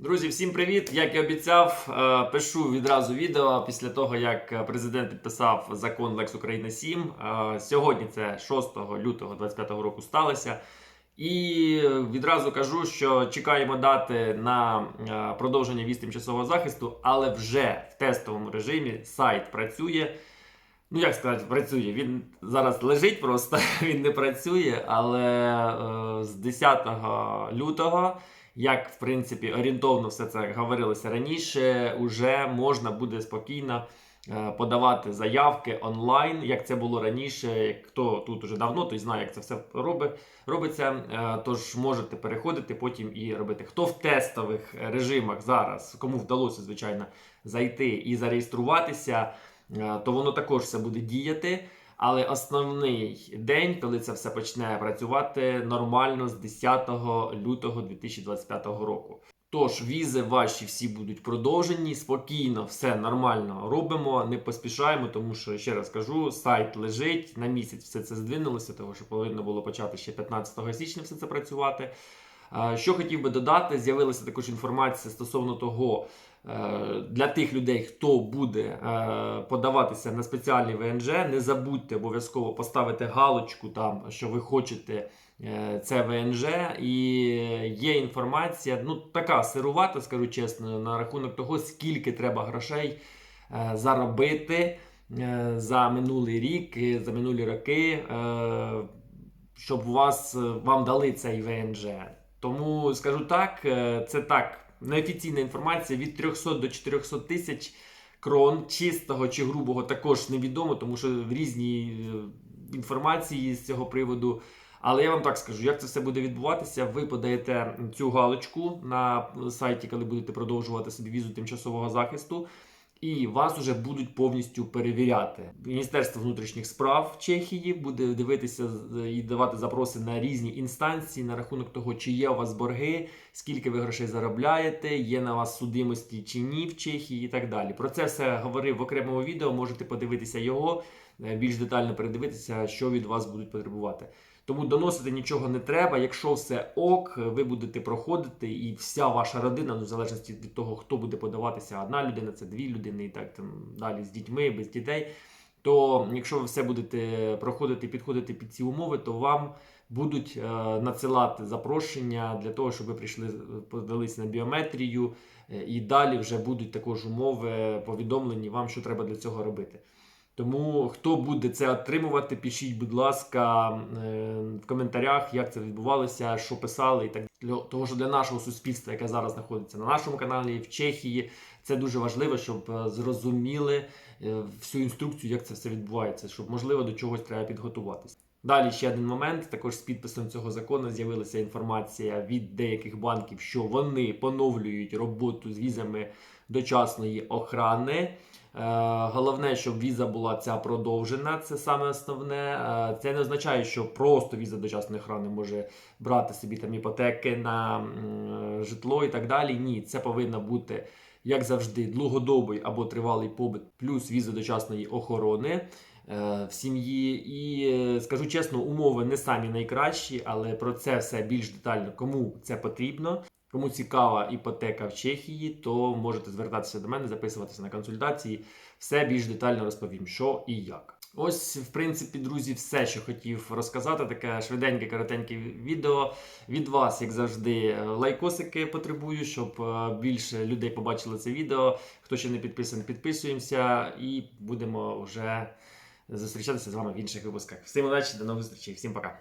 Друзі, всім привіт! Як і обіцяв, е, пишу відразу відео після того, як президент підписав закон Lex Україна 7. Е, Сьогодні це 6 лютого 2025 року сталося. І відразу кажу, що чекаємо дати на е, продовження віз тимчасового захисту, але вже в тестовому режимі сайт працює. Ну, як сказати, працює. Він зараз лежить просто, він не працює, але е, з 10 лютого як в принципі орієнтовно все це говорилося раніше, уже можна буде спокійно е, подавати заявки онлайн, як це було раніше. Хто тут уже давно, той знає, як це все роби, робиться. Е, Тож можете переходити потім і робити. Хто в тестових режимах зараз, кому вдалося, звичайно, зайти і зареєструватися, е, то воно також все буде діяти. Але основний день, коли це все почне працювати нормально з 10 лютого 2025 року. Тож візи ваші всі будуть продовжені, спокійно, все нормально робимо, не поспішаємо, тому що ще раз кажу, сайт лежить на місяць, все це здвинулося, тому що повинно було почати ще 15 січня все це працювати. Е, Що хотів би додати, з'явилася також інформація стосовно того, для тих людей, хто буде е, подаватися на спеціальний ВНЖ, не забудьте обов'язково поставити галочку там, що ви хочете е, це ВНЖ. І є інформація, ну така сирувата, скажу чесно, на рахунок того, скільки треба грошей е, заробити е, за минулий рік, е, за минулі роки, е, щоб вас, е, вам дали цей ВНЖ. Тому скажу так, е, це так, неофіційна інформація від 300 до 400 тисяч крон, чистого чи грубого, також невідомо, тому що в різні е, інформації з цього приводу. Але я вам так скажу, як це все буде відбуватися. Ви подаєте цю галочку на сайті, коли будете продовжувати собі візу тимчасового захисту, і вас вже будуть повністю перевіряти. Міністерство внутрішніх справ Чехії буде дивитися і давати запроси на різні інстанції на рахунок того, чи є у вас борги, скільки ви грошей заробляєте, є на вас судимості чи ні в Чехії, і так далі. Про це все говорив в окремому відео. Можете подивитися його, е, більш детально передивитися, що від вас будуть потребувати. Тому доносити нічого не треба. Якщо все ок, ви будете проходити, і вся ваша родина, ну в залежності від того, хто буде подаватися, одна людина, це дві людини, і так там далі з дітьми, без дітей. То якщо ви все будете проходити підходити під ці умови, то вам будуть е, надсилати запрошення для того, щоб ви прийшли, е, подалися на біометрію, е, і далі вже будуть також умови повідомлені вам, що треба для цього робити. Тому хто буде це отримувати, пишіть, будь ласка, е, в коментарях, як це відбувалося, що писали, і так для того, що для нашого суспільства, яке зараз знаходиться на нашому каналі в Чехії, це дуже важливо, щоб е, зрозуміли е, всю інструкцію, як це все відбувається, щоб можливо до чогось треба підготуватися. Далі ще один момент. Також з підписом цього закону з'явилася інформація від деяких банків, що вони поновлюють роботу з візами дочасної охрани. Е, Головне, щоб віза була ця продовжена, це саме основне. Е, Це не означає, що просто віза дочасної охорони може брати собі там іпотеки на житло і так далі. Ні, це повинно бути, як завжди, довгодобий або тривалий побит, плюс віза дочасної охорони в сім'ї. І е, скажу чесно, умови не самі найкращі, але про це все більш детально, кому це потрібно. Кому цікава іпотека в Чехії, то можете звертатися до мене, записуватися на консультації. Все більш детально розповім, що і як. Ось, в принципі, друзі, все, що хотів розказати. Таке швиденьке, коротеньке відео. Від вас, як завжди, лайкосики потребую, щоб е, більше людей побачили це відео. Хто ще не підписаний, підписуємося і будемо вже зустрічатися з вами в інших випусках. Всім удачі, до нових зустрічей, всім пока.